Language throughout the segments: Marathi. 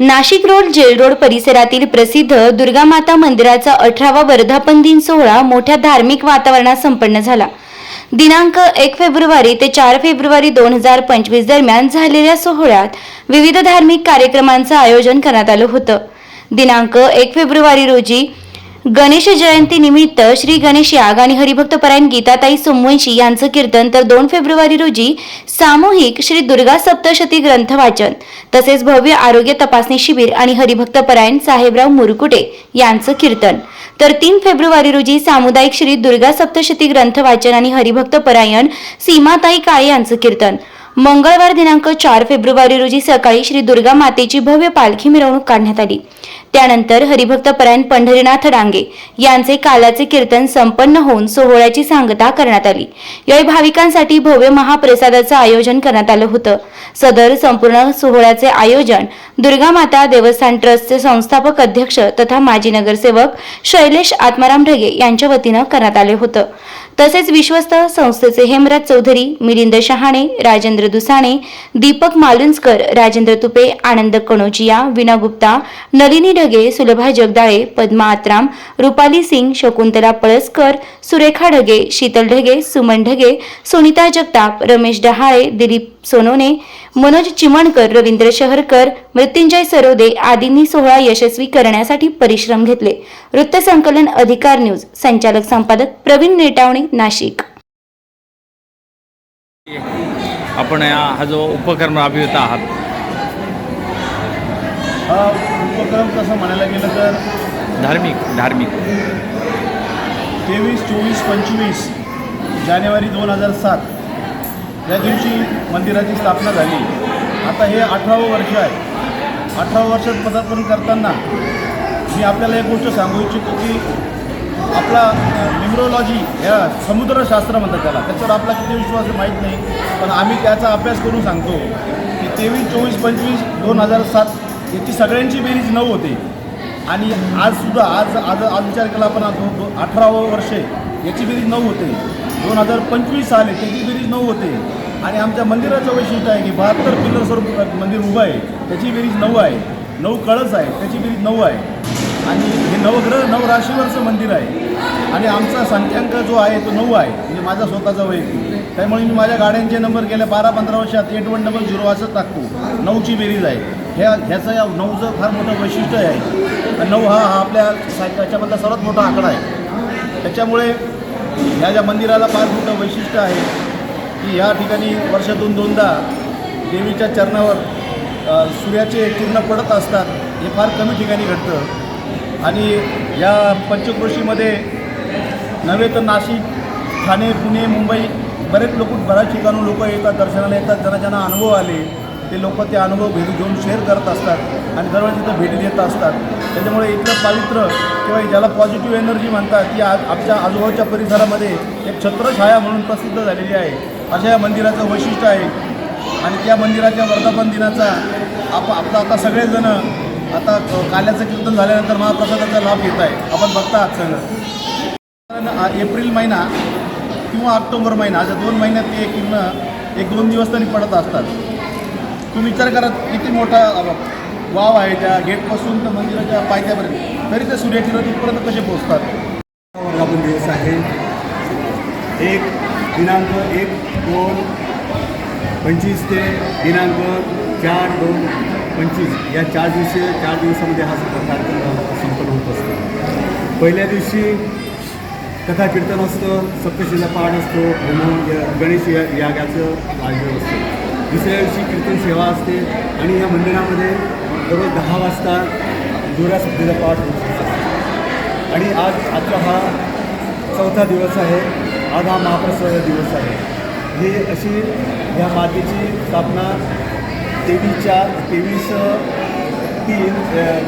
नाशिक रोड जेल रोड परिसरातील प्रसिद्ध दुर्गामाता मंदिराचा अठरावा वर्धापन दिन सोहळा मोठ्या धार्मिक वातावरणात संपन्न झाला. दिनांक एक फेब्रुवारी ते चार फेब्रुवारी दोन हजार पंचवीस दरम्यान झालेल्या सोहळ्यात विविध धार्मिक कार्यक्रमांचं आयोजन करण्यात आलं होतं. दिनांक एक फेब्रुवारी रोजी गणेश जयंती निमित्त श्री गणेश याग आणि हरिभक्तपरायण गीताताई सोमवंशी यांचं कीर्तन तर दोन फेब्रुवारी रोजी सामूहिक श्री दुर्गा सप्तशती ग्रंथ वाचन तसेच भव्य आरोग्य तपासणी शिबिर आणि हरिभक्तपरायण साहेबराव मुरकुटे यांचं कीर्तन. तर तीन फेब्रुवारी रोजी सामुदायिक श्री दुर्गा सप्तशती ग्रंथ वाचन आणि हरिभक्तपरायण सीमाताई काळे यांचं कीर्तन. मंगळवार दिनांक चार फेब्रुवारी रोजी सकाळी श्री दुर्गा मातेची भव्य पालखी मिरवणूक काढण्यात आली. त्यानंतर हरिभक्तपरायण पंढरीनाथ डांगे यांचे कालाचे कीर्तन संपन्न होऊन सोहळ्याची सांगता करण्यात आली. यावेळी भाविकांसाठी भव्य महाप्रसादाचं आयोजन करण्यात आलं होतं. सदर संपूर्ण सोहळ्याचे आयोजन दुर्गा माता देवस्थान ट्रस्टचे संस्थापक अध्यक्ष तथा माजी नगरसेवक शैलेश आत्माराम ढगे यांच्या वतीनं करण्यात आले होतं. तसेच विश्वस्त संस्थेचे हेमराज चौधरी मिलिंद शहाणे राजेंद्र दुसाणे दीपक मालुंजकर राजेंद्र तुपे आनंद कणोजिया विना गुप्ता नलिनी ढगे सुलभा जगदाळे पद्मा आत्राम रुपाली सिंग शकुंतला पळसकर सुरेखा ढगे शीतल ढगे सुमन ढगे सुनीता जगताप रमेश डहाळे दिलीप सोनोने मनोज चिमणकर रवींद्र शहरकर मृत्युंजय सरोदे आदींनी सोहळा यशस्वी करण्यासाठी परिश्रम घेतले. वृत्तसंकलन अधिकार न्यूज. संचालक संपादक प्रवीण नेटावणे नाशिक. आपण हा जो उपक्रम राबवित आहात. हा उपक्रम तसं म्हणायला गेलं तर धार्मिक धार्मिक. तेवीस चोवीस पंचवीस जानेवारी दोन हजार सात या दिवशी मंदिराची स्थापना झाली. आता हे अठरावं वर्ष आहे. अठरावं वर्षात पदार्पण करताना मी आपल्याला एक गोष्ट सांगू इच्छितो की आपला न्युमरोलॉजी या समुद्रशास्त्र म्हणतात त्याला. त्याच्यावर आपला किती विश्वास माहीत नाही पण आम्ही त्याचा अभ्यास करून सांगतो की तेवीस चोवीस पंचवीस दोन हजार सात याची सगळ्यांची बेरीज नऊ होते. आणि आजसुद्धा आज आज आज विचार केला आपण आज अठरावं वर्ष याची बेरीज नऊ होते. दोन हजार पंचवीस आले त्याची बेरीज नऊ होते. आणि आमच्या मंदिराचं वैशिष्ट्य आहे की बहात्तर पिल्लर स्वरूप मंदिर उभं आहे त्याची बेरीज नऊ आहे. नऊ कळस आहे त्याची बेरीज नऊ आहे. आणि हे नवग्रह नवराशीवरचं मंदिर आहे. आणि आमचा संख्यांक जो आहे तो नऊ आहे. म्हणजे माझा स्वतःचा वैयक्तिक. त्यामुळे मी माझ्या गाड्यांचे नंबर गेल्या बारा पंधरा वर्षात एट वन डबल झिरो असंच टाकतो. नऊची बेरीज आहे. ह्या ह्याचं या नऊचं फार मोठं वैशिष्ट्य आहे. आणि नऊ हा हा आपल्या साहित्याच्यामधला सर्वात मोठा आकडा आहे. त्याच्यामुळे ह्या ज्या मंदिराला फार मोठं वैशिष्ट्य आहे की ह्या ठिकाणी वर्षातून दोनदा देवीच्या चरणावर सूर्याचे किरण पडत असतात. हे फार कमी ठिकाणी घडतं. आणि या पंचक्रोशीमध्ये नव्हे तर नाशिक ठाणे पुणे मुंबई बरेच लोक बऱ्याच ठिकाणून लोक येतात दर्शनाला येतात. ज्यांना ज्यांना अनुभव आले ते लोक ते अनुभव भेट घेऊन शेअर करत असतात आणि दरवेळेस तिथं भेटी देत असतात. त्याच्यामुळे इथलं पावित्र्य किंवा ज्याला पॉझिटिव्ह एनर्जी म्हणतात ती आज आमच्या आजूबाजूच्या परिसरामध्ये एक छत्रछाया म्हणून प्रसिद्ध झालेली आहे. अशा या मंदिराचं वैशिष्ट्य आहे. आणि त्या मंदिराच्या वर्धापन दिनाचा आप आता आता सगळेजणं आता काल्याचं कीर्तन झाल्यानंतर महाप्रसादाचा लाभ घेत आहे. आपण बघता आहात सगळं एप्रिल महिना किंवा ऑक्टोबर महिना अशा दोन महिन्यात ते किरण एक दोन दिवस तरी पडत असतात. तुम्ही विचार करा किती मोठा वाव आहे त्या गेटपासून तर मंदिराच्या पायथ्यापर्यंत. तरी ते सूर्याची इथपर्यंत कसे पोहोचतात? वर्धापन दिवस आहे. एक दिनांक एक दोन पंचवीस ते दिनांक चार दोन. पंचवीस. या चार दिवशी चार दिवसामध्ये हा सगळा कार्यक्रम संपन्न होत असतो. पहिल्या दिवशी कथा कीर्तन असतं सप्तशीला पाठ असतो होम गणेश या यागाचं आयोजन असतं. दुसऱ्या दिवशी कीर्तन सेवा असते आणि या मंदिरामध्ये दररोज दहा वाजता दुर्गा सप्तीचा पाठ होत असतो. आणि आज आजचा हा चौथा दिवस आहे आज हा महाप्रसाद दिवस आहे. ही अशी या मातेची स्थापना तेवीसच्या तेवीस तीन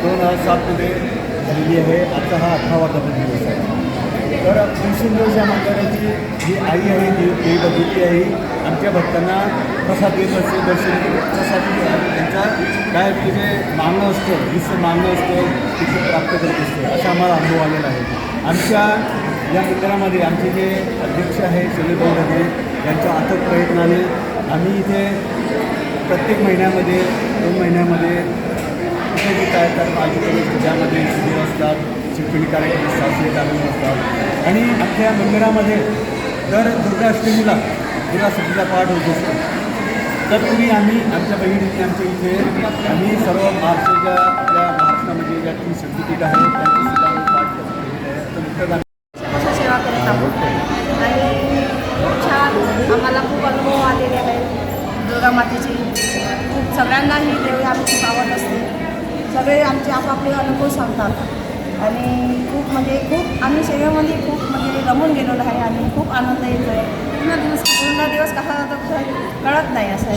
दोन हजार सातमध्ये झालेली आहे. आजचा हा अठरावा दिवस आहे. तर दिवसेंदिवस या मंदिराची जी आई आहे जी देवी भगवती आहे आमच्या भक्तांना प्रसाद देत असते दर्शन प्रसाद त्यांच्या काय म्हणजे जे मागणं असतं जिसं मागणं असतं तिथे प्राप्त करत असतं. असा आम्हाला अनुभव आलेला आहे. आमच्या या मंदिरामध्ये आमचे जे अध्यक्ष आहे शैलेभाऊ ढगे यांच्या अथक प्रयत्नाने आम्ही इथे प्रत्येक महिन्यामध्ये दोन महिन्यामध्ये कुठे सोसायटी तयार तर माझ्याकडे ज्यामध्ये शिबिर असतात शैक्षणिक कार्यक्रम शास्त्रीय कार्यक्रम असतात. आणि आपल्या मंदिरामध्ये दर दुर्गाष्टमीला दुर्गाष्टमीचा पाठ होत असतो. तत्पूर्वी आम्ही आमच्या बहिणींनी आमच्या इथे आम्ही सर्व महाराष्ट्राच्या आपल्या महाराष्ट्रामध्ये ज्या तीन शक्तीपीठ आहेत त्या सुद्धा आम्ही पाठ केलेले दुर्गा मातेची खूप सगळ्यांना ही देवी आमची खूप आवड असते. सगळे आमचे आपापले अनुभव सांगतात. आणि खूप म्हणजे खूप आम्ही सेवेमध्ये खूप म्हणजे रमून गेलेलो आहे आणि खूप आनंद येतो आहे पूर्ण दिवस पूर्ण दिवस कसा जातो कळत नाही असं आहे.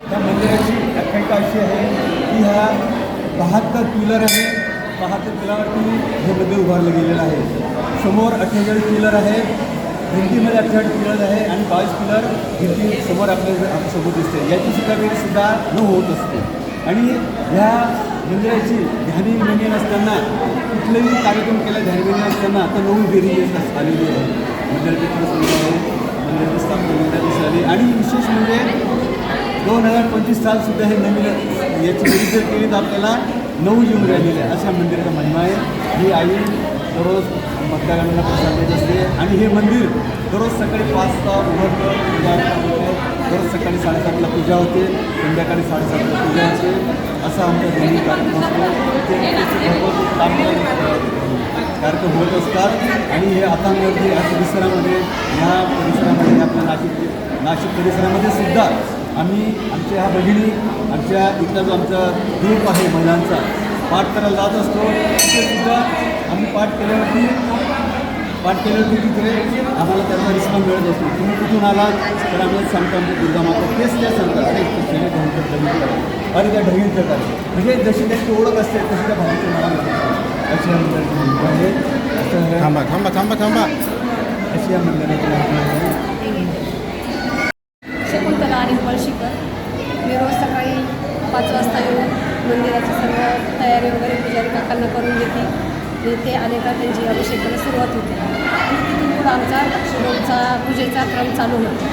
त्या मंदिराची आख्यायिका अशी आहे की ह्या बहात्तर पिलर आहे. बहात्तर पिलावरती हे मंदिर उभारलं गेलेलं आहे. समोर अठ्ठेचाळीस पिलर आहे भिंतीमध्ये अठ्ठेचाळीस पिलर आहे आणि बावीस पिलर भिंती समोर आपल्या आपल्यासमोर दिसते. याची सुद्धा वेळ सुद्धा न होत असते. आणि ह्या मंदिराची ध्यानी मंदिर नसताना कुठलेही कार्यक्रम केला ध्यानी मंदिर असताना आता नऊ बेरी आलेली आहे. मंदिराची प्रसंग आहे. मंदिराची स्थापना मंदिराची झाली आणि विशेष म्हणजे दोन हजार पंचवीस सालसुद्धा हे नवीन याची विरुद्ध केली तर आपल्याला नऊ येऊन राहिलेले आहे. अशा मंदिराचा महिमा आहे. ही आई दररोज भक्तांना प्रसाद देत असते. आणि हे मंदिर दररोज सकाळी पाच वाजता उघडतं. पूजा दररोज सकाळी साडेसातला पूजा होते. संध्याकाळी साडेसातला पूजा होते. असा आमचा दोन्ही कार्यक्रम असतो. ते भरपूर काम कार्यक्रम होत असतात. आणि हे आता या परिसरामध्ये ह्या परिसरामध्ये आपल्या नाशिक नाशिक परिसरामध्ये सुद्धा आम्ही आमच्या ह्या भगिनी आमच्या इथला जो आमचा ग्रुप आहे महिलांचा पाठ करायला जात असतो. तिथे सुद्धा आम्ही पाठ केल्यावरती पाठ केल्यावरती तिथे आम्हाला त्याचा रिस्पॉन्स मिळत असतो तुम्ही कुठून आलात? तर आम्हाला सांगतो आमच्या दुर्गा माता तेच त्या सांगतात अरे सेने ढंग ढंग करा अरे त्या ढगील प्रकारे म्हणजे जशी त्यांची ओळख असते तशी त्या भावाची मला मिळते अशी हे- थांबा थांबा थांबा थांबा. अशी या आहे. शकुंतला आणि पळशीकर मी रोज सकाळी पाच वाजता येऊन मंदिराची सर्व तयारी वगैरे पुजारी काकांना करून देते. आणि ते आले का त्यांची अभिषेकाला सुरुवात होते. आणि तिथून पुढं आमचा रोजचा पूजेचा क्रम चालू होतो.